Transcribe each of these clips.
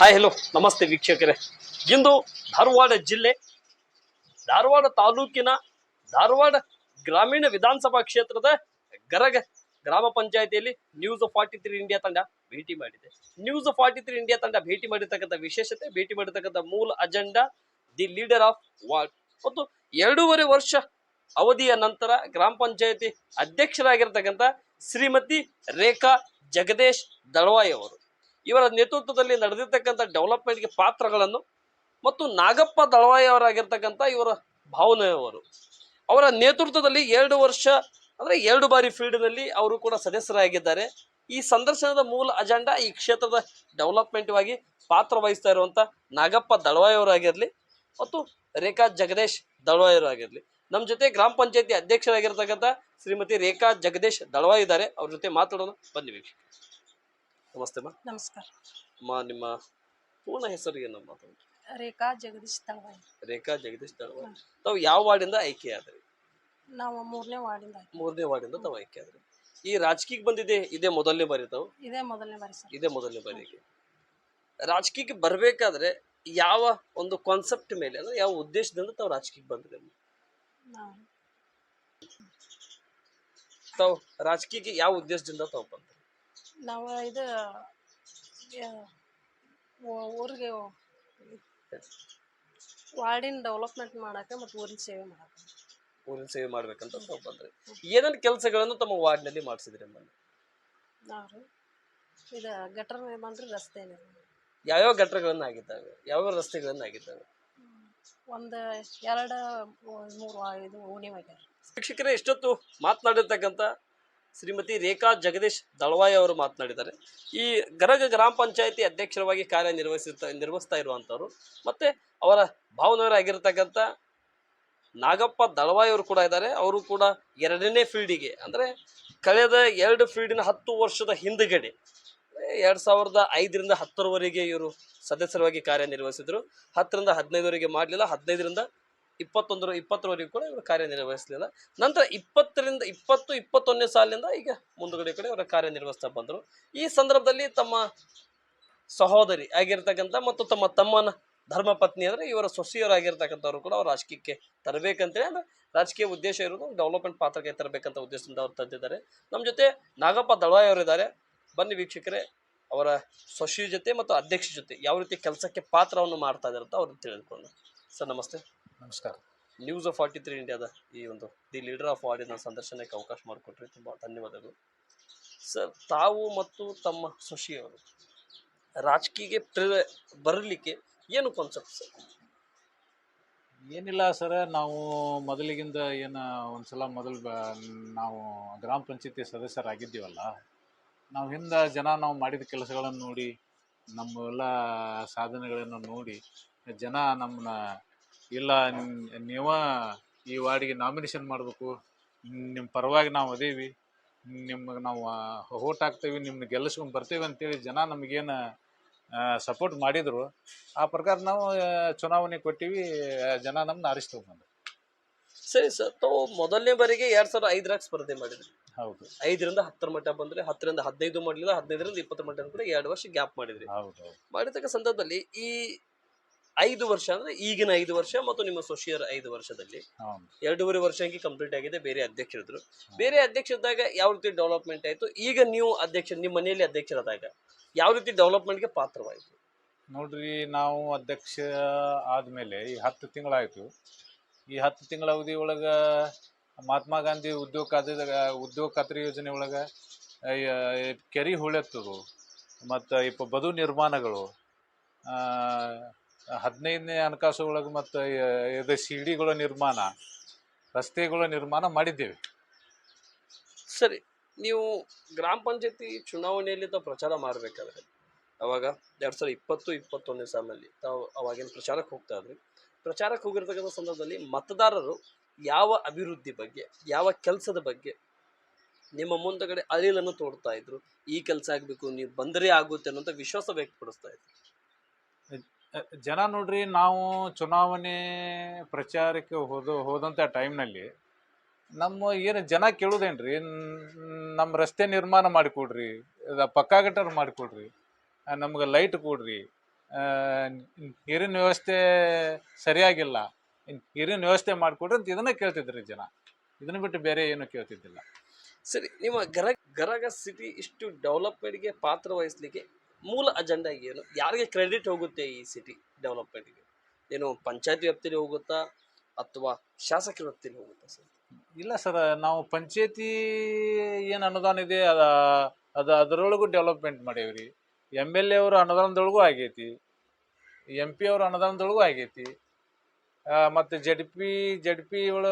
Hi hello ನಮಸ್ತೆ ವೀಕ್ಷಕರೇ. ಇಂದು ಧಾರವಾಡ ಜಿಲ್ಲೆ, ಧಾರವಾಡ ತಾಲೂಕಿನ ಧಾರವಾಡ ಗ್ರಾಮೀಣ ವಿಧಾನಸಭಾ ಕ್ಷೇತ್ರದ ಗರಗ ಗ್ರಾಮ ಪಂಚಾಯತಿಯಲ್ಲಿ ನ್ಯೂಸ್ ಫಾರ್ಟಿ ತ್ರೀ ಇಂಡಿಯಾ ತಂಡ ಭೇಟಿ ಮಾಡಿದೆ. ನ್ಯೂಸ್ ಫಾರ್ಟಿ ತ್ರೀ ಇಂಡಿಯಾ ತಂಡ ಭೇಟಿ ಮಾಡಿರ್ತಕ್ಕಂಥ ವಿಶೇಷತೆ, ಭೇಟಿ ಮಾಡಿರ್ತಕ್ಕಂಥ ಮೂಲ agenda the leader of ward ಮತ್ತು ಎರಡೂವರೆ ವರ್ಷ ಅವಧಿಯ ನಂತರ ಗ್ರಾಮ ಪಂಚಾಯತಿ ಅಧ್ಯಕ್ಷರಾಗಿರ್ತಕ್ಕಂಥ ಶ್ರೀಮತಿ ರೇಖಾ ಜಗದೀಶ್ ದಳವಾಯಿ ಅವರು. ಇವರ ನೇತೃತ್ವದಲ್ಲಿ ನಡೆದಿರ್ತಕ್ಕಂಥ ಡೆವಲಪ್ಮೆಂಟ್ಗೆ ಪಾತ್ರಗಳನ್ನು ಮತ್ತು ನಾಗಪ್ಪ ದಳವಾಯಿ ಅವರಾಗಿರ್ತಕ್ಕಂಥ ಇವರ ಭಾವನೆಯವರು. ಅವರ ನೇತೃತ್ವದಲ್ಲಿ ಎರಡು ವರ್ಷ ಅಂದರೆ ಎರಡು ಬಾರಿ ಫೀಲ್ಡ್ನಲ್ಲಿ ಅವರು ಕೂಡ ಸದಸ್ಯರಾಗಿದ್ದಾರೆ. ಈ ಸಂದರ್ಶನದ ಮೂಲ ಅಜೆಂಡಾ ಈ ಕ್ಷೇತ್ರದ ಡೆವಲಪ್ಮೆಂಟ್ವಾಗಿ ಪಾತ್ರ ವಹಿಸ್ತಾ ಇರುವಂಥ ನಾಗಪ್ಪ ದಳವಾಯಿ ಅವರಾಗಿರಲಿ ಮತ್ತು ರೇಖಾ ಜಗದೀಶ್ ದಳವಾಯಿ ಅವರಾಗಿರಲಿ. ನಮ್ಮ ಜೊತೆ ಗ್ರಾಮ ಪಂಚಾಯತಿ ಅಧ್ಯಕ್ಷರಾಗಿರ್ತಕ್ಕಂಥ ಶ್ರೀಮತಿ ರೇಖಾ ಜಗದೀಶ್ ದಳವಾಯಿ ಇದ್ದಾರೆ. ಅವ್ರ ಜೊತೆ ಮಾತಾಡೋಣ. ಬಂದಿವೆ ನಮಸ್ತೆ ಅಮ್ಮ. ನಮಸ್ಕಾರ. ಅಮ್ಮ ನಿಮ್ಮ ಪೂರ್ಣ ಹೆಸರು ಏನಮ್ಮ ರೇಖಾ ಜಗದೀಶ್ ತಳವಾಯಿ ರೇಖಾ ಜಗದೀಶ್ ತಳವಾಯಿ ತಾವು ಯಾವ ವಾರ್ಡಿಂದ ಆಯ್ಕೆ ಆದ್ರಿ? ನಾವು ಮೂರನೇ ವಾರ್ಡಿಂದ ಆಯ್ತು. ಮೂರನೇ ವಾರ್ಡಿಂದ ತಾವು ಆಯ್ಕೆ ಆದ್ರಿ. ಈ ರಾಜಕೀಯಕ್ಕೆ ಬಂದಿದೆ ಇದೇ ಮೊದಲನೇ ಬಾರಿ ತಾವು? ಇದೇ ಮೊದಲನೇ ಬಾರಿ ಸರ್. ಇದೇ ಮೊದಲನೇ ಬಾರಿಗೆ ರಾಜಕೀಯಕ್ಕೆ ಬರಬೇಕಾದ್ರೆ ಯಾವ ಒಂದು ಕಾನ್ಸೆಪ್ಟ್ ಮೇಲೆ ಅಂದ್ರೆ ಯಾವ ಉದ್ದೇಶದಿಂದ ತಾವು ರಾಜಕೀಯಕ್ಕೆ ಬಂದಿದೆ ನಾವು. ತಾವು ರಾಜಕೀಯಕ್ಕೆ ಯಾವ ಉದ್ದೇಶದಿಂದ ತಾವು ಬಂದ್ರಿ? ನಾವು ಇದು ಊರಿಗೆ ವಾರ್ಡಿನ ಡೆವಲಪ್ಮೆಂಟ್ ಮಾಡಕ್ಕೆ ಮತ್ತು ಊರಿನ ಸೇವೆ ಮಾಡಕ್ಕೆ. ಊರಿನ ಸೇವೆ ಮಾಡ್ಬೇಕಂತ ತಾವು ಬಂದ್ರಿ. ಏನೇನು ಕೆಲಸಗಳನ್ನು ತಮ್ಮ ವಾರ್ಡ್ನಲ್ಲಿ ಮಾಡಿಸಿದ್ರಿ ಅಮ್ಮ? ನಾವು ಇದು ಗಟರ್ ಬಂದ್ರೆ ರಸ್ತೆ ನಿರ್ಮಾಣ. ಯಾವ್ಯಾವ ಘಟನೆಗಳನ್ನ ಆಗಿದ್ದಾವೆ ಯಾವ್ಯಾವ ರಸ್ತೆಗಳನ್ನು ಆಗಿದ್ದಾವೆ ಒಂದು ಎರಡು ಮೂರು ಇದು ಓಣಿ ಶಿಕ್ಷಕರೇ ಇಷ್ಟೊತ್ತು ಮಾತನಾಡಿರ್ತಕ್ಕಂಥ ಶ್ರೀಮತಿ ರೇಖಾ ಜಗದೀಶ್ ದಳವಾಯಿ ಅವರು ಮಾತನಾಡಿದ್ದಾರೆ. ಈ ಗರಗ ಗ್ರಾಮ ಪಂಚಾಯತಿ ಅಧ್ಯಕ್ಷರವಾಗಿ ಕಾರ್ಯನಿರ್ವಹಿಸುತ್ತ ನಿರ್ವಹಿಸ್ತಾ ಇರುವಂಥವ್ರು, ಮತ್ತೆ ಅವರ ಭಾವನವರಾಗಿರ್ತಕ್ಕಂಥ ನಾಗಪ್ಪ ದಳವಾಯಿ ಅವರು ಕೂಡ ಇದ್ದಾರೆ. ಅವರು ಕೂಡ ಎರಡನೇ ಫೀಲ್ಡಿಗೆ, ಅಂದರೆ ಕಳೆದ ಎರಡು ಫೀಲ್ಡಿನ ಹತ್ತು ವರ್ಷದ ಹಿಂದುಗಡೆ, ಎರಡು ಸಾವಿರದ ಐದರಿಂದ ಹತ್ತರವರೆಗೆ ಇವರು ಸದಸ್ಯರಾಗಿ ಕಾರ್ಯನಿರ್ವಹಿಸಿದರು. ಹತ್ತರಿಂದ ಹದಿನೈದವರೆಗೆ ಮಾಡಲಿಲ್ಲ, ಹದಿನೈದರಿಂದ ಇಪ್ಪತ್ತೊಂದರ, ಇಪ್ಪತ್ತರವರೆಗೂ ಕೂಡ ಇವರು ಕಾರ್ಯನಿರ್ವಹಿಸಲಿಲ್ಲ. ನಂತರ ಇಪ್ಪತ್ತರಿಂದ, ಇಪ್ಪತ್ತು, ಇಪ್ಪತ್ತೊಂದನೇ ಸಾಲಿನಿಂದ ಈಗ ಮುಂದುಗಡೆ ಕಡೆ ಕಾರ್ಯ ಕಾರ್ಯನಿರ್ವಹಿಸ್ತಾ ಬಂದರು. ಈ ಸಂದರ್ಭದಲ್ಲಿ ತಮ್ಮ ಸಹೋದರಿ ಆಗಿರ್ತಕ್ಕಂಥ ಮತ್ತು ತಮ್ಮ ತಮ್ಮನ ಧರ್ಮ ಪತ್ನಿ ಅಂದರೆ ಇವರ ಸೊಸೆಯರಾಗಿರ್ತಕ್ಕಂಥವ್ರು ಕೂಡ ಅವರು ರಾಜಕೀಯಕ್ಕೆ ತರಬೇಕಂತೇಳಿ ಅಂದ್ರೆ ರಾಜಕೀಯ ಉದ್ದೇಶ ಇರೋದು ಡೆವಲಪ್ಮೆಂಟ್ ಪಾತ್ರಕ್ಕೆ ತರಬೇಕಂತ ಉದ್ದೇಶದಿಂದ ಅವರು ತಂದಿದ್ದಾರೆ. ನಮ್ಮ ಜೊತೆ ನಾಗಪ್ಪ ದಳವಾಯಿ ಅವರಿದ್ದಾರೆ ಬನ್ನಿ ವೀಕ್ಷಕರೇ, ಅವರ ಸೊಸೆಯ ಜೊತೆ ಮತ್ತು ಅಧ್ಯಕ್ಷ ಜೊತೆ ಯಾವ ರೀತಿ ಕೆಲಸಕ್ಕೆ ಪಾತ್ರವನ್ನು ಮಾಡ್ತಾ ಇದ್ದಾರೆ ಅಂತ ಅವ್ರನ್ನ ತಿಳಿದುಕೊಂಡು ಸರ್, ನಮಸ್ತೆ. ನಮಸ್ಕಾರ. ನ್ಯೂಸ್ ಆಫ್ ಫಾರ್ಟಿ ತ್ರೀ ಇಂಡಿಯಾದ ಈ ಒಂದು ದಿ ಲೀಡರ್ ಆಫ್ ವಾರ್ಡಿನ ಸಂದರ್ಶನಕ್ಕೆ ಅವಕಾಶ ಮಾಡಿಕೊಟ್ರಿ ತುಂಬ ಧನ್ಯವಾದಗಳು. ಸರ್ ತಾವು ಮತ್ತು ತಮ್ಮ ಸೊಶಿಯವರು ರಾಜಕೀಯಕ್ಕೆ ಪ್ರೇರ ಬರಲಿಕ್ಕೆ ಏನು ಕಾನ್ಸೆಪ್ಟ್ ಸರ್ ಏನಿಲ್ಲ ಸರ ನಾವು ಮೊದಲಿಗಿಂದ ಏನು ಒಂದ್ಸಲ ಮೊದಲು ಬ ನಾವು ಗ್ರಾಮ ಪಂಚಾಯತಿ ಸದಸ್ಯರಾಗಿದ್ದೀವಲ್ಲ ನಾವು ಹಿಂದೆ ಜನ ನಾವು ಮಾಡಿದ ಕೆಲಸಗಳನ್ನು ನೋಡಿ ನಮ್ಮೆಲ್ಲ ಸಾಧನೆಗಳನ್ನು ನೋಡಿ ಜನ ನಮ್ಮನ್ನ ಇಲ್ಲ ನೀವ ಈ ವಾರ್ಡಿಗೆ ನಾಮಿನೇಷನ್ ಮಾಡಬೇಕು. ನಿಮ್ಮ ಪರವಾಗಿ ನಾವು ಅದೇವಿ. ನಿಮ್ಗೆ ನಾವು ಓಟ್ ಹಾಕ್ತೇವೆ ನಿಮ್ಮನ್ನ ಗೆಲ್ಲಿಸ್ಕೊಂಡು ಬರ್ತೇವೆ ಅಂತೇಳಿ ಜನ ನಮಗೇನು ಸಪೋರ್ಟ್ ಮಾಡಿದರು. ಆ ಪ್ರಕಾರ ನಾವು ಚುನಾವಣೆ ಕೊಟ್ಟಿವಿ ಜನ ನಮ್ಮನ್ನ ಆರಿಸ್ತೇವೆ ಬಂದು. ಸರಿ ಸರ್ ತಾವು ಮೊದಲನೇ ಬಾರಿಗೆ ಎರಡು ಸಾವಿರದ ಐದರಾಗ ಸ್ಪರ್ಧೆ ಮಾಡಿದ್ರಿ. ಹೌದು. ಐದರಿಂದ ಹತ್ತರ ಮಟ್ಟ ಬಂದ್ರೆ ಹತ್ತರಿಂದ ಹದಿನೈದು ಮಾಡಲಿಲ್ಲ ಹದಿನೈದರಿಂದ ಇಪ್ಪತ್ತು ಮಟ್ಟ ಕೂಡ ಎರಡು ವರ್ಷ ಗ್ಯಾಪ್ ಮಾಡಿದ್ರಿ. ಹೌದು ಹೌದು. ಮಾಡಿರ್ತಕ್ಕ ಸಂದರ್ಭದಲ್ಲಿ ಈ ಐದು ವರ್ಷ ಅಂದ್ರೆ ಈಗಿನ ಐದು ವರ್ಷ ಮತ್ತು ನಿಮ್ಮ ಸೊಶಿಯರ್ ಐದು ವರ್ಷದಲ್ಲಿ. ಎರಡೂವರೆ ವರ್ಷ ಕಂಪ್ಲೀಟ್ ಆಗಿದೆ ಬೇರೆ ಅಧ್ಯಕ್ಷರಿದ್ರು. ಬೇರೆ ಅಧ್ಯಕ್ಷರದಾಗ ಯಾವ ರೀತಿ ಡೆವಲಪ್ಮೆಂಟ್ ಆಯಿತು? ಈಗ ನೀವು ಅಧ್ಯಕ್ಷ ನಿಮ್ಮ ಮನೆಯಲ್ಲಿ ಅಧ್ಯಕ್ಷರಾದಾಗ ಯಾವ ರೀತಿ ಡೆವಲಪ್ಮೆಂಟ್ಗೆ ಪಾತ್ರವಾಯಿತು? ನೋಡ್ರಿ ನಾವು ಅಧ್ಯಕ್ಷ ಆದಮೇಲೆ ಈ ಹತ್ತು ತಿಂಗಳಾಯಿತು. ಈ ಹತ್ತು ತಿಂಗಳ ಅವಧಿ ಒಳಗೆ ಮಹಾತ್ಮ ಗಾಂಧಿ ಉದ್ಯೋಗ ಖಾತ್ರಿ ಉದ್ಯೋಗ ಖಾತ್ರಿ ಯೋಜನೆ ಒಳಗೆ ಕೆರೆ ಹೂಳೆತ್ತದು. ಮತ್ತು ಇಪ್ಪ ಬದು ನಿರ್ಮಾಣಗಳು ಹದಿನೈದನೇ ಹಣಕಾಸು ಒಳಗೆ ಮತ್ತು ಇದು ಸಿಡಿಗಳ ನಿರ್ಮಾಣ ರಸ್ತೆಗಳ ನಿರ್ಮಾಣ ಮಾಡಿದ್ದೇವೆ. ಸರಿ ನೀವು ಗ್ರಾಮ ಪಂಚಾಯತಿ ಚುನಾವಣೆಯಲ್ಲಿ ತಾವು ಪ್ರಚಾರ ಮಾಡಬೇಕಾದ್ರೆ ಅವಾಗ ಎರಡು ಸಾವಿರದ ಇಪ್ಪತ್ತು ಇಪ್ಪತ್ತೊಂದನೇ ಸಾಲಿನಲ್ಲಿ ತಾವು ಅವಾಗಿನ ಪ್ರಚಾರಕ್ಕೆ ಹೋಗ್ತಾ ಇದ್ರಿ. ಪ್ರಚಾರಕ್ಕೆ ಹೋಗಿರ್ತಕ್ಕಂಥ ಸಂದರ್ಭದಲ್ಲಿ ಮತದಾರರು ಯಾವ ಅಭಿವೃದ್ಧಿ ಬಗ್ಗೆ ಯಾವ ಕೆಲಸದ ಬಗ್ಗೆ ನಿಮ್ಮ ಮುಂದಗಡೆ ಅಳಿಲನ್ನು ತೋಡ್ತಾ ಇದ್ರು? ಈ ಕೆಲಸ ಆಗಬೇಕು ನೀವು ಬಂದರೆ ಆಗುತ್ತೆ ಅನ್ನೋಂಥ ವಿಶ್ವಾಸ ವ್ಯಕ್ತಪಡಿಸ್ತಾ ಇದ್ರು. ಜನ ನೋಡ್ರಿ, ನಾವು ಚುನಾವಣೆ ಪ್ರಚಾರಕ್ಕೆ ಹೋದ ಹೋದಂಥ ಟೈಮ್ನಲ್ಲಿ ನಮ್ಮ ಏನು ಜನ ಕೇಳೋದೇನ್ರಿ ನಮ್ಮ ರಸ್ತೆ ನಿರ್ಮಾಣ ಮಾಡಿಕೊಡ್ರಿ ಪಕ್ಕಾ ಗಟ್ಟರ್ ಮಾಡಿಕೊಡ್ರಿ ನಮ್ಗೆ ಲೈಟ್ ಕೊಡ್ರಿ ನೀರಿನ ವ್ಯವಸ್ಥೆ ಸರಿಯಾಗಿಲ್ಲ, ನೀರಿನ ವ್ಯವಸ್ಥೆ ಮಾಡಿಕೊಡ್ರಿ ಅಂತ ಇದನ್ನ ಕೇಳ್ತಿದ್ರಿ ಜನ. ಇದನ್ನ ಬಿಟ್ಟು ಬೇರೆ ಏನು ಕೇಳ್ತಿದ್ದಿಲ್ಲ. ಸರಿ, ನಿಮ್ಮ ಗರ, ಗರಗ ಸಿಟಿ ಇಷ್ಟು ಡೆವಲಪ್ಮೆಂಟ್ಗೆ ಪಾತ್ರ ವಹಿಸ್ಲಿಕ್ಕೆ ಮೂಲ ಅಜೆಂಡಾ ಏನು? ಯಾರಿಗೆ ಕ್ರೆಡಿಟ್ ಹೋಗುತ್ತೆ ಈ ಸಿಟಿ ಡೆವಲಪ್ಮೆಂಟ್ಗೆ ಏನು ಪಂಚಾಯತ್ ವ್ಯಾಪ್ತಿಲಿ ಹೋಗುತ್ತಾ ಅಥವಾ ಶಾಸಕರ ವ್ಯಾಪ್ತಿಲಿ ಹೋಗುತ್ತಾ ಸರ್? ಇಲ್ಲ ಸರ್, ನಾವು ಪಂಚಾಯತಿ ಏನು ಅನುದಾನ ಇದೆ, ಅದ, ಅದು, ಅದರೊಳಗೂ ಡೆವಲಪ್ಮೆಂಟ್ ಮಾಡೇವ್ರಿ. ಎಂ ಎಲ್ ಎ ಅವ್ರ ಅನುದಾನದೊಳಗೂ ಆಗೈತಿ. ಎಂ ಪಿ ಅವ್ರ ಅನುದಾನದೊಳಗೂ ಆಗೈತಿ. ಮತ್ತು ಜಡ್ ಪಿ ಜಡ್ ಪಿ ಒಳ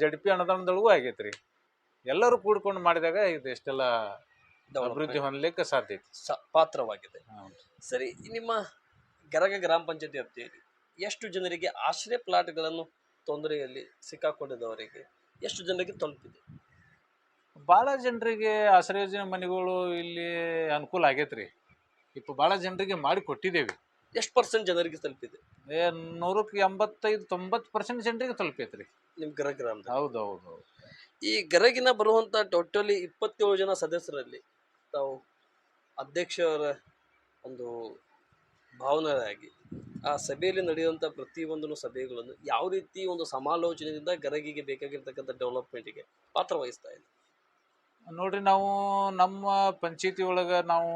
ಜಡ್ ಪಿ ಅನುದಾನದೊಳಗೂ ಆಗೈತ್ರಿ. ಎಲ್ಲರೂ ಕೂಡ್ಕೊಂಡು ಮಾಡಿದಾಗ ಇದು ಎಷ್ಟೆಲ್ಲ ಅಭಿವೃದ್ಧಿ ಹೊಂದಲಿಕ್ಕೆ ಸಾಧ್ಯ ಐತಿ. ಸ- ಪಾತ್ರವಾಗಿದೆ. ಸರಿ ನಿಮ್ಮ ಗರಗ ಗ್ರಾಮ ಪಂಚಾಯತಿ ವ್ಯಾಪ್ತಿಯಲ್ಲಿ ಎಷ್ಟು ಜನರಿಗೆ ಆಶ್ರಯ ಪ್ಲಾಟ್ಗಳನ್ನು ತೊಂದರೆಯಲ್ಲಿ ಸಿಕ್ಕಾಕೊಂಡಿದ್ದವರಿಗೆ ಎಷ್ಟು ಜನರಿಗೆ ತಲುಪಿದೆ? ಭಾಳ ಜನರಿಗೆ ಆಶ್ರಯ ಯೋಜನೆ ಮನೆಗಳು ಇಲ್ಲಿ ಅನುಕೂಲ ಆಗೈತ್ರಿ. ಇಪ್ಪ ಭಾಳ ಜನರಿಗೆ ಮಾಡಿ ಕೊಟ್ಟಿದ್ದೇವೆ. ಎಷ್ಟು ಪರ್ಸೆಂಟ್ ಜನರಿಗೆ ತಲುಪಿದೆ? ಏ ನೂರಕ್ಕೆ ಎಂಬತ್ತೈದು ತೊಂಬತ್ತು ಪರ್ಸೆಂಟ್ ಜನರಿಗೆ ತಲುಪೈತ್ರಿ. ನಿಮ್ಮ ಗರಗ ಹೌದು ಹೌದು ಹೌದು ಈ ಗರಗಿನ ಬರುವಂತ ಟೋಟಲಿ ಇಪ್ಪತ್ತೇಳು ಜನ ಸದಸ್ಯರಲ್ಲಿ ತಾವು ಅಧ್ಯಕ್ಷರ ಒಂದು ಭಾವನೆಯಾಗಿ ಆ ಸಭೆಯಲ್ಲಿ ನಡೆಯುವಂಥ ಪ್ರತಿಯೊಂದು ಸಭೆಗಳನ್ನು ಯಾವ ರೀತಿ ಒಂದು ಸಮಾಲೋಚನೆಯಿಂದ ಗರಗಿಗೆ ಬೇಕಾಗಿರ್ತಕ್ಕಂಥ ಡೆವಲಪ್ಮೆಂಟಿಗೆ ಪಾತ್ರ ವಹಿಸ್ತಾ ಇದೆ? ನೋಡ್ರಿ, ನಾವು ನಮ್ಮ ಪಂಚಾಯತಿ ಒಳಗೆ ನಾವು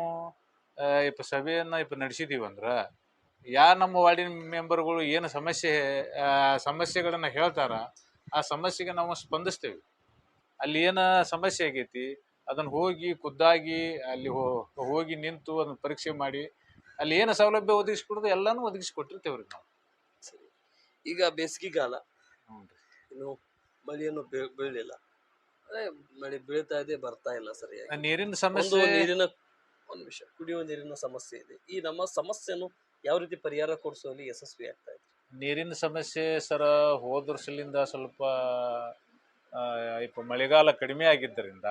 ಇಪ್ಪ ಸಭೆಯನ್ನು ಇಪ್ಪ ನಡೆಸಿದೀವಿ ಅಂದ್ರೆ, ಯಾ ನಮ್ಮ ವಾರ್ಡಿನ ಮೆಂಬರ್ಗಳು ಏನು ಸಮಸ್ಯೆ ಸಮಸ್ಯೆಗಳನ್ನ ಹೇಳ್ತಾರ, ಆ ಸಮಸ್ಯೆಗೆ ನಾವು ಸ್ಪಂದಿಸ್ತೇವೆ. ಅಲ್ಲಿ ಏನು ಸಮಸ್ಯೆ ಆಗೈತಿ ಅದನ್ನು ಹೋಗಿ ಖುದ್ದಾಗಿ ಅಲ್ಲಿ ಹೋಗಿ ನಿಂತು ಅದನ್ನ ಪರೀಕ್ಷೆ ಮಾಡಿ ಅಲ್ಲಿ ಏನು ಸೌಲಭ್ಯ ಒದಗಿಸ್ಕೊಡೋದು ಎಲ್ಲಾನು ಒದಗಿಸ್ಕೊಟ್ಟಿರ್ತೇವ್ರಿ ನಾವು. ಸರಿ. ಈಗ ಬೇಸಿಗೆಗಾಲ ಇನ್ನು ಮಳೆಯನ್ನು ಬೀ ಬೀಳಲಿಲ್ಲ. ಅದೇ ಮಳೆ ಬೀಳ್ತಾ ಇದೆ ಬರ್ತಾ ಇಲ್ಲ ಸರಿಯಾಗಿ. ನೀರಿನ ಸಮಸ್ಯೆ ನೀರಿನ ಒಂದು ವಿಷಯ ಕುಡಿಯುವ ನೀರಿನ ಸಮಸ್ಯೆ ಇದೆ. ಈ ನಮ್ಮ ಸಮಸ್ಯೆಯನ್ನು ಯಾವ ರೀತಿ ಪರಿಹಾರ ಕೊಡಿಸುವಲ್ಲಿ ಯಶಸ್ವಿ ಆಗ್ತಾ ಇದೆ ನೀರಿನ ಸಮಸ್ಯೆ ಸರ ಹೋದ ವರ್ಷದಿಂದ ಸ್ವಲ್ಪ ಮಳೆಗಾಲ ಕಡಿಮೆ ಆಗಿದ್ದರಿಂದ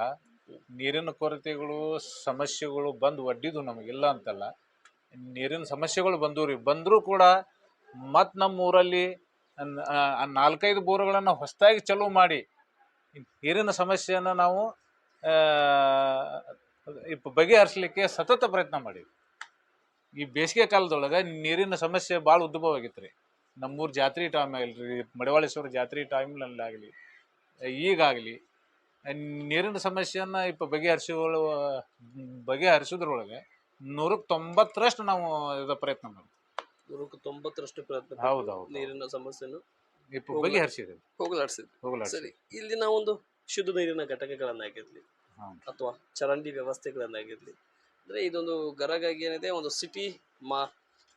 ನೀರಿನ ಕೊರತೆಗಳು, ಸಮಸ್ಯೆಗಳು ಬಂದು ಒಡ್ಡಿದ್ದು ನಮಗಿಲ್ಲ ಅಂತಲ್ಲ, ನೀರಿನ ಸಮಸ್ಯೆಗಳು ಬಂದವು ರೀ. ಬಂದರೂ ಕೂಡ ಮತ್ತು ನಮ್ಮ ಊರಲ್ಲಿ ನಾಲ್ಕೈದು ಬೋರ್ಗಳನ್ನು ಹೊಸದಾಗಿ ಚಲೋ ಮಾಡಿ, ನೀರಿನ ಸಮಸ್ಯೆಯನ್ನು ನಾವು ಬಗೆಹರಿಸಲಿಕ್ಕೆ ಸತತ ಪ್ರಯತ್ನ ಮಾಡೀವಿ ಈ ಬೇಸಿಗೆ ಕಾಲದೊಳಗೆ ನೀರಿನ ಸಮಸ್ಯೆ ಭಾಳ ಉದ್ಭವವಾಗಿತ್ತು ರೀ. ನಮ್ಮೂರು ಜಾತ್ರೆ ಟೈಮ್ ಆಗಲಿ ರೀ ಮಡವಾಳೇಶ್ವರ ಜಾತ್ರೆ ಟೈಮ್ನಲ್ಲಾಗಲಿ ಈಗಾಗಲಿ ನೀರಿನ ಸಮಸ್ಯೆಯನ್ನು ಇಪ್ಪ ಬಗೆಹರಿಸುವ ಬಗೆಹರಿಸೋದ್ರೊಳಗೆ ನೂರಕ್ಕೆ ತೊಂಬತ್ತರಷ್ಟು ನಾವು ಇದು ಪ್ರಯತ್ನ ಮಾಡ್ತೀವಿ. ನೂರಕ್ಕೆ ತೊಂಬತ್ತರಷ್ಟು ಪ್ರಯತ್ನ ಹೌದು, ಹೌದು. ನೀರಿನ ಸಮಸ್ಯೆಯನ್ನು ಇಪ್ಪ ಬಗೆಹರಿಸಿದ್ದೇವೆ. ಹೋಗಲಾಡಿಸಿದ್ವಿ ಹೋಗಲಾಡಿಸಿ ಸರಿ ಇಲ್ಲಿನ ಒಂದು ಶುದ್ಧ ನೀರಿನ ಘಟಕಗಳನ್ನಾಗಿರ್ಲಿ ಅಥವಾ ಚರಂಡಿ ವ್ಯವಸ್ಥೆಗಳನ್ನಾಗಿರ್ಲಿ ಅಂದ್ರೆ ಇದೊಂದು ಗರಗಾಗಿ ಏನಿದೆ ಒಂದು ಸಿಟಿ ಮಾ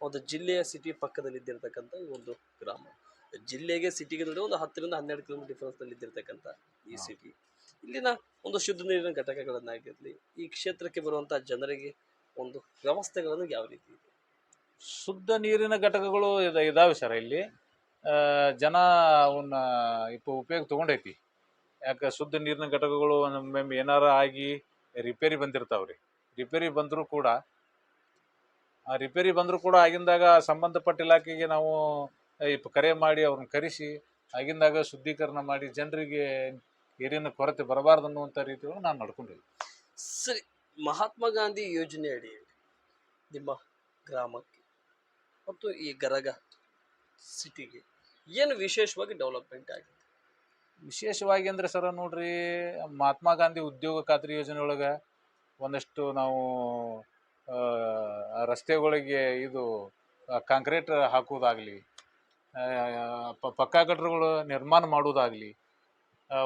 ಒಂದು ಜಿಲ್ಲೆಯ ಸಿಟಿ ಪಕ್ಕದಲ್ಲಿ ಇದ್ದಿರ್ತಕ್ಕಂಥ ಈ ಒಂದು ಗ್ರಾಮ. ಜಿಲ್ಲೆಗೆ ಸಿಟಿಗೆ ಒಂದು ಹತ್ತರಿಂದ ಹನ್ನೆರಡು ಕಿಲೋಮೀಟರ್ ಡಿಫ್ರೆನ್ಸ್ನಲ್ಲಿ ಇದ್ದಿರ್ತಕ್ಕಂಥ ಈ ಸಿಟಿ ಇಲ್ಲಿನ ಒಂದು ಶುದ್ಧ ನೀರಿನ ಘಟಕಗಳನ್ನಾಗಿರಲಿ, ಈ ಕ್ಷೇತ್ರಕ್ಕೆ ಬರುವಂತಹ ಜನರಿಗೆ ಒಂದು ವ್ಯವಸ್ಥೆಗಳನ್ನು ಯಾವ ರೀತಿ ಇದೆ? ಶುದ್ಧ ನೀರಿನ ಘಟಕಗಳು ಇದ, ಇದಾವೆ ಸರ್ ಇಲ್ಲಿ. ಜನ ಅವನ್ನ ಇಪ್ಪ ಉಪಯೋಗ ತಗೊಂಡೈತಿ. ಯಾಕೆ ಶುದ್ಧ ನೀರಿನ ಘಟಕಗಳು ಒಮ್ಮೊಮ್ಮೆ ಏನಾರ ಆಗಿ ರಿಪೇರಿ ಬಂದಿರ್ತಾವ್ರಿ ರಿಪೇರಿ ಬಂದರೂ ಕೂಡ, ಆ ರಿಪೇರಿ ಬಂದರೂ ಕೂಡ ಆಗಿಂದಾಗ ಸಂಬಂಧಪಟ್ಟ ಇಲಾಖೆಗೆ ನಾವು ಇಪ್ಪ ಕರೆ ಮಾಡಿ ಅವ್ರನ್ನ ಕರೆಸಿ, ಆಗಿಂದಾಗ ಶುದ್ಧೀಕರಣ ಮಾಡಿ ಜನರಿಗೆ ನೀರಿನ ಕೊರತೆ ಬರಬಾರ್ದು ಅನ್ನುವಂಥ ರೀತಿಯೊಳಗೆ ನಾನು ನಡ್ಕೊಂಡಿದ್ದೆ ಸರಿ ಮಹಾತ್ಮ ಗಾಂಧಿ ಯೋಜನೆ ಅಡಿಯಲ್ಲಿ ನಿಮ್ಮ ಗ್ರಾಮಕ್ಕೆ ಮತ್ತು ಈ ಗರಗ ಸಿಟಿಗೆ ಏನು ವಿಶೇಷವಾಗಿ ಡೆವಲಪ್ಮೆಂಟ್ ಆಗಿದೆ? ವಿಶೇಷವಾಗಿ ಅಂದ್ರೆ ಸರ ನೋಡ್ರಿ ಮಹಾತ್ಮ ಗಾಂಧಿ ಉದ್ಯೋಗ ಖಾತ್ರಿ ಯೋಜನೆ ಒಳಗೆ ಒಂದಷ್ಟು ನಾವು ರಸ್ತೆಗಳಿಗೆ ಇದು ಕಾಂಕ್ರೀಟ್ ಹಾಕೋದಾಗಲಿ ಪಕ್ಕಾ ಕಟ್ಟಡಗಳು ನಿರ್ಮಾಣ ಮಾಡೋದಾಗಲಿ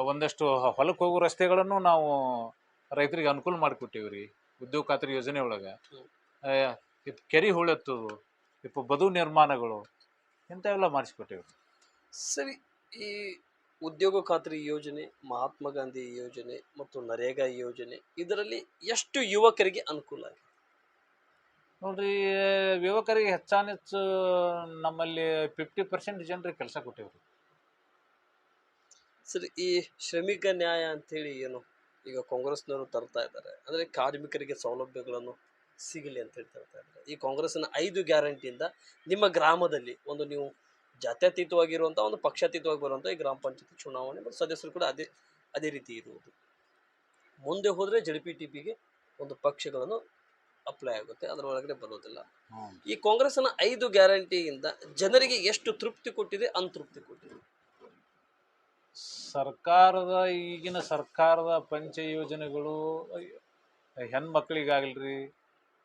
ಒಂದಷ್ಟು ಹೊಲಕ್ಕೆ ಹೋಗೋ ರಸ್ತೆಗಳನ್ನು ನಾವು ರೈತರಿಗೆ ಅನುಕೂಲ ಮಾಡಿಕೊಟ್ಟಿವಿ ರೀ ಉದ್ಯೋಗ ಖಾತ್ರಿ ಯೋಜನೆ ಒಳಗೆ. ಕೆರೆ ಹೂಳೆತ್ತೋದು ಇಪ್ಪ ಬದು ನಿರ್ಮಾಣಗಳು ಇಂಥವೆಲ್ಲ ಮಾಡಿಸ್ಕೊಟ್ಟೇವೆ ಸರಿ ಈ ಉದ್ಯೋಗ ಖಾತ್ರಿ ಯೋಜನೆ ಮಹಾತ್ಮ ಗಾಂಧಿ ಯೋಜನೆ ಮತ್ತು ನರೇಗಾ ಯೋಜನೆ ಇದರಲ್ಲಿ ಎಷ್ಟು ಯುವಕರಿಗೆ ಅನುಕೂಲ ಆಗಿದೆ? ನೋಡ್ರಿ ಯುವಕರಿಗೆ ಹೆಚ್ಚಾನೆಚ್ಚು ನಮ್ಮಲ್ಲಿ ಫಿಫ್ಟಿ ಪರ್ಸೆಂಟ್ ಜನರಿಗೆ ಕೆಲಸ ಕೊಟ್ಟೇವ್ರಿ. ಸರಿ ಈ ಶ್ರಮಿಕ ನ್ಯಾಯ ಅಂತೇಳಿ ಏನು ಈಗ ಕಾಂಗ್ರೆಸ್ನವರು ತರ್ತಾ ಇದ್ದಾರೆ. ಅಂದರೆ ಕಾರ್ಮಿಕರಿಗೆ ಸೌಲಭ್ಯಗಳನ್ನು ಸಿಗಲಿ ಅಂತ ಹೇಳಿ ತರ್ತಾ ಇದ್ದಾರೆ. ಈ ಕಾಂಗ್ರೆಸ್ನ ಐದು ಗ್ಯಾರಂಟಿಯಿಂದ ನಿಮ್ಮ ಗ್ರಾಮದಲ್ಲಿ ಒಂದು ನೀವು ಜಾತ್ಯತೀತವಾಗಿರುವಂಥ ಒಂದು ಪಕ್ಷಾತೀತವಾಗಿ ಬರುವಂಥ ಈ ಗ್ರಾಮ ಪಂಚಾಯತಿ ಚುನಾವಣೆ ಮತ್ತು ಸದಸ್ಯರು ಕೂಡ ಅದೇ ಅದೇ ರೀತಿ ಇರುವುದು. ಮುಂದೆ ಹೋದರೆ ಜಡ್ ಪಿ ಟಿ ಪಿಗೆ ಒಂದು ಪಕ್ಷಗಳನ್ನು ಅಪ್ಲೈ ಆಗುತ್ತೆ ಅದರ ಒಳಗಡೆ ಬರೋದಿಲ್ಲ ಈ ಕಾಂಗ್ರೆಸ್ನ ಐದು ಗ್ಯಾರಂಟಿಯಿಂದ ಜನರಿಗೆ ಎಷ್ಟು ತೃಪ್ತಿ ಕೊಟ್ಟಿದೆ ಅಂತೃಪ್ತಿ ಕೊಟ್ಟಿದೆ. ಸರ್ಕಾರದ, ಈಗಿನ ಸರ್ಕಾರದ ಪಂಚ ಯೋಜನೆಗಳು ಹೆಣ್ಮಕ್ಳಿಗಾಗಲ್ರಿ,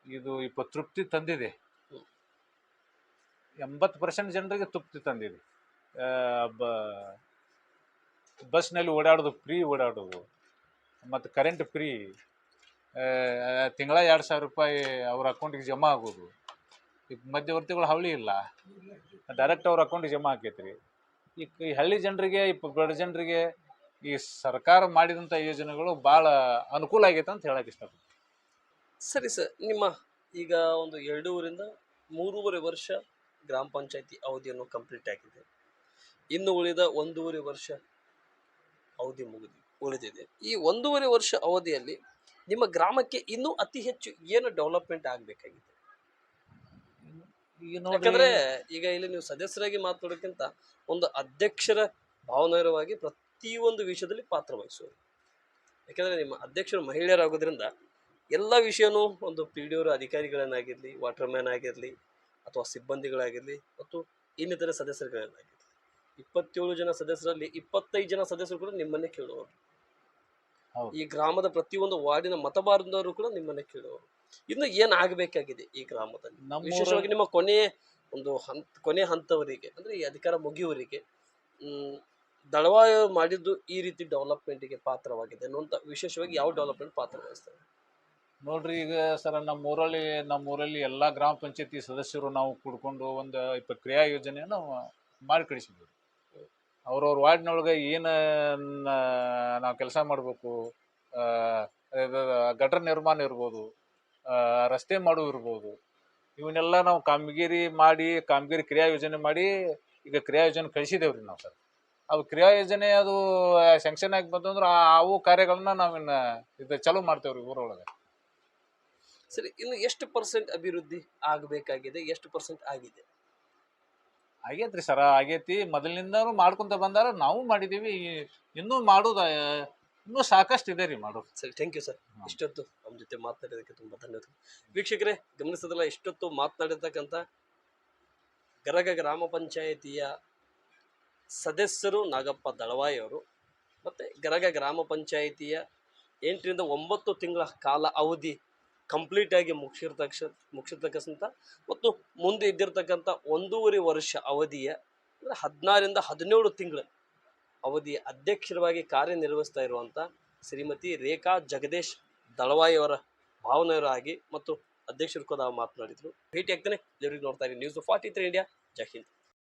ಇದು ಇಪ್ಪ ತೃಪ್ತಿ ತಂದಿದೆ. ಎಂಬತ್ತು ಪರ್ಸೆಂಟ್ ಜನರಿಗೆ ತೃಪ್ತಿ ತಂದಿದೆ. ಬ- ಬಸ್ನಲ್ಲಿ ಓಡಾಡೋದು ಫ್ರೀ ಓಡಾಡೋದು, ಮತ್ತು ಕರೆಂಟ್ ಫ್ರೀ ತಿಂಗಳ ಎರಡು ಸಾವಿರ ರೂಪಾಯಿ ಅವ್ರ ಅಕೌಂಟಿಗೆ ಜಮಾ ಆಗೋದು. ಈಗ ಮಧ್ಯವರ್ತಿಗಳು ಹವಳಿ ಇಲ್ಲ. ಡೈರೆಕ್ಟ್ ಅವ್ರ ಅಕೌಂಟಿಗೆ ಜಮಾ ಆಕೈತ್ರಿ. ಈ ಹಳ್ಳಿ ಜನರಿಗೆ, ಈ ಬಡ ಜನರಿಗೆ ಈ ಸರ್ಕಾರ ಮಾಡಿದಂಥ ಯೋಜನೆಗಳು ಭಾಳ ಅನುಕೂಲ ಆಗೈತೆ ಅಂತ ಹೇಳಕ್ಕೆ ಇಷ್ಟಪಡ್ತೀನಿ. ಸರಿ ಸರ್, ನಿಮ್ಮ ಈಗ ಒಂದು ಎರಡೂವರಿಂದ ಮೂರುವರೆ ವರ್ಷ ಗ್ರಾಮ ಪಂಚಾಯತಿ ಅವಧಿಯನ್ನು ಕಂಪ್ಲೀಟ್ ಆಗಿದೆ. ಇನ್ನು ಉಳಿದ ಒಂದೂವರೆ ವರ್ಷ ಅವಧಿ ಮುಗಿದು, ಉಳಿದಿದೆ. ಈ ಒಂದೂವರೆ ವರ್ಷ ಅವಧಿಯಲ್ಲಿ ನಿಮ್ಮ ಗ್ರಾಮಕ್ಕೆ ಇನ್ನೂ ಅತಿ ಹೆಚ್ಚು ಏನು ಡೆವಲಪ್ಮೆಂಟ್ ಆಗಬೇಕಾಗಿದೆ? ಯಾಕಂದ್ರೆ ಈಗ ಇಲ್ಲಿ ನೀವು ಸದಸ್ಯರಾಗಿ ಮಾತನಾಡೋಕ್ಕಿಂತ ಒಂದು ಅಧ್ಯಕ್ಷರ ಭಾವನೆರವಾಗಿ ಪ್ರತಿಯೊಂದು ವಿಷಯದಲ್ಲಿ ಪಾತ್ರ ವಹಿಸುವ ಯಾಕಂದ್ರೆ ನಿಮ್ಮ ಅಧ್ಯಕ್ಷರು ಮಹಿಳೆಯರಾಗೋದ್ರಿಂದ ಎಲ್ಲ ವಿಷಯನೂ ಒಂದು ಪಿ ಡಿ ಅವರ ಅಧಿಕಾರಿಗಳನ್ನಾಗಿರಲಿ ವಾಟರ್ ಮ್ಯಾನ್ ಆಗಿರಲಿ ಅಥವಾ ಸಿಬ್ಬಂದಿಗಳಾಗಿರಲಿ ಮತ್ತು ಇನ್ನಿತರ ಸದಸ್ಯರುಗಳನ್ನಾಗಿರಲಿ. ಇಪ್ಪತ್ತೇಳು ಜನ ಸದಸ್ಯರಲ್ಲಿ ಇಪ್ಪತ್ತೈದು ಜನ ಸದಸ್ಯರು ಕೂಡ ನಿಮ್ಮನ್ನೇ ಕೇಳುವರು. ಈ ಗ್ರಾಮದ ಪ್ರತಿಯೊಂದು ವಾರ್ಡಿನ ಮತಬಾರದವರು ಕೂಡ ನಿಮ್ಮನ್ನ ಕೇಳುವರು ಇನ್ನು ಏನು ಆಗಬೇಕಾಗಿದೆ ಈ ಗ್ರಾಮದಲ್ಲಿ? ವಿಶೇಷವಾಗಿ ನಿಮ್ಮ ಕೊನೆಯ ಒಂದು ಹಂತ ಕೊನೆ ಹಂತವರಿಗೆ ಅಂದ್ರೆ ಈ ಅಧಿಕಾರ ಮುಗಿಯುವರಿಗೆ ಹ್ಮ್, ದಳವಾಯ ಮಾಡಿದ್ದು ಈ ರೀತಿ ಡೆವಲಪ್ಮೆಂಟ್ಗೆ ಪಾತ್ರವಾಗಿದೆ ಅನ್ನುವಂಥ ವಿಶೇಷವಾಗಿ ಯಾವ ಡೆವಲಪ್ಮೆಂಟ್ ಪಾತ್ರ ವಹಿಸ್ತಾರೆ? ನೋಡ್ರಿ ಈಗ ಸರ್ ನಮ್ಮ ಊರಲ್ಲಿ ನಮ್ಮ ಊರಲ್ಲಿ ಎಲ್ಲ ಗ್ರಾಮ ಪಂಚಾಯತಿ ಸದಸ್ಯರು ನಾವು ಕೂಡ್ಕೊಂಡು ಒಂದು ಕ್ರಿಯಾ ಯೋಜನೆಯನ್ನು ಮಾಡಿ ಕಳಿಸಿದ್ವಿ ಅವ್ರವ್ರ ವಾರ್ಡ್ನೊಳಗೆ ಏನು ನಾವು ಕೆಲಸ ಮಾಡಬೇಕು ಗಟರ್ ನಿರ್ಮಾಣ ಇರ್ಬೋದು ರಸ್ತೆ ಮಾಡೋದು ಇರ್ಬೋದು, ಇವನ್ನೆಲ್ಲ ನಾವು ಕಾಮಗಿರಿ ಮಾಡಿ, ಕಾಮಗಿರಿ ಕ್ರಿಯಾ ಯೋಜನೆ ಮಾಡಿ ಈಗ ಕ್ರಿಯಾ ಯೋಜನೆ ಕಳಿಸಿದೇವ್ರಿ ನಾವು ಸರ್. ಅವು ಕ್ರಿಯಾ ಯೋಜನೆ ಅದು ಸ್ಯಾಂಕ್ಷನ್ ಆಗಿ ಬಂತಂದ್ರೆ ಅವು ಕಾರ್ಯಗಳನ್ನ ನಾವಿನ್ನ ಇದು ಚಾಲೂ ಮಾಡ್ತೇವ್ರಿ ಊರೊಳಗೆ. ಸರಿ, ಇನ್ನು ಎಷ್ಟು ಪರ್ಸೆಂಟ್ ಅಭಿವೃದ್ಧಿ ಆಗಬೇಕಾಗಿದೆ, ಎಷ್ಟು ಪರ್ಸೆಂಟ್ ಆಗಿದೆ? ಆಗೈತ್ರಿ ಸರ ಆಗೇತಿ. ಮೊದಲಿನಿಂದನೂ ಮಾಡ್ಕೊಂತ ಬಂದಾರ ನಾವು ಮಾಡಿದೀವಿ. ಇನ್ನೂ ಮಾಡೋದ ಇನ್ನೂ ಸಾಕಷ್ಟು ಇದೆ ರೀ ಮಾಡೋದು. ಸರಿ ಥ್ಯಾಂಕ್ ಯು ಸರ್ ಇಷ್ಟೊತ್ತು ನಮ್ಮ ಜೊತೆ ಮಾತನಾಡಿದ್ದಕ್ಕೆ ತುಂಬ ಧನ್ಯವಾದ ವೀಕ್ಷಕರೇ ಗಮನಿಸೋದಲ್ಲ ಇಷ್ಟೊತ್ತು ಮಾತನಾಡಿರ್ತಕ್ಕಂಥ ಗರಗ ಗ್ರಾಮ ಪಂಚಾಯಿತಿಯ ಸದಸ್ಯರು ನಾಗಪ್ಪ ದಳವಾಯಿ ಅವರು ಮತ್ತು ಗರಗ ಗ್ರಾಮ ಪಂಚಾಯಿತಿಯ ಎಂಟರಿಂದ ಒಂಬತ್ತು ತಿಂಗಳ ಕಾಲ ಅವಧಿ ಕಂಪ್ಲೀಟ್ ಆಗಿ ಮುಗಿಸಿರ್ತಕ್ಷ ಮುಗಿಸಿರ್ತಕ್ಕಂಥ ಮತ್ತು ಮುಂದೆ ಇದ್ದಿರ್ತಕ್ಕಂಥ ಒಂದೂವರೆ ವರ್ಷ ಅವಧಿಯ, ಅಂದರೆ ಹದಿನಾರರಿಂದ ಹದಿನೇಳು ತಿಂಗಳ ಅವಧಿಯ ಅಧ್ಯಕ್ಷರವಾಗಿ ಕಾರ್ಯನಿರ್ವಹಿಸ್ತಾ ಇರುವಂಥ ಶ್ರೀಮತಿ ರೇಖಾ ಜಗದೀಶ್ ದಳವಾಯಿಯವರ ಭಾವನೆಯವರಾಗಿ ಮತ್ತು ಅಧ್ಯಕ್ಷರು ಕೂಡ ಮಾತನಾಡಿದರು. ಭೇಟಿ ಆಗ್ತಾನೆ. ಎಲ್ಲರಿಗೂ ನೋಡ್ತಾ ಇದ್ದೀನಿ ನ್ಯೂಸ್ ಫಾರ್ಟಿ ತ್ರೀ ಇಂಡಿಯಾ. ಜೈ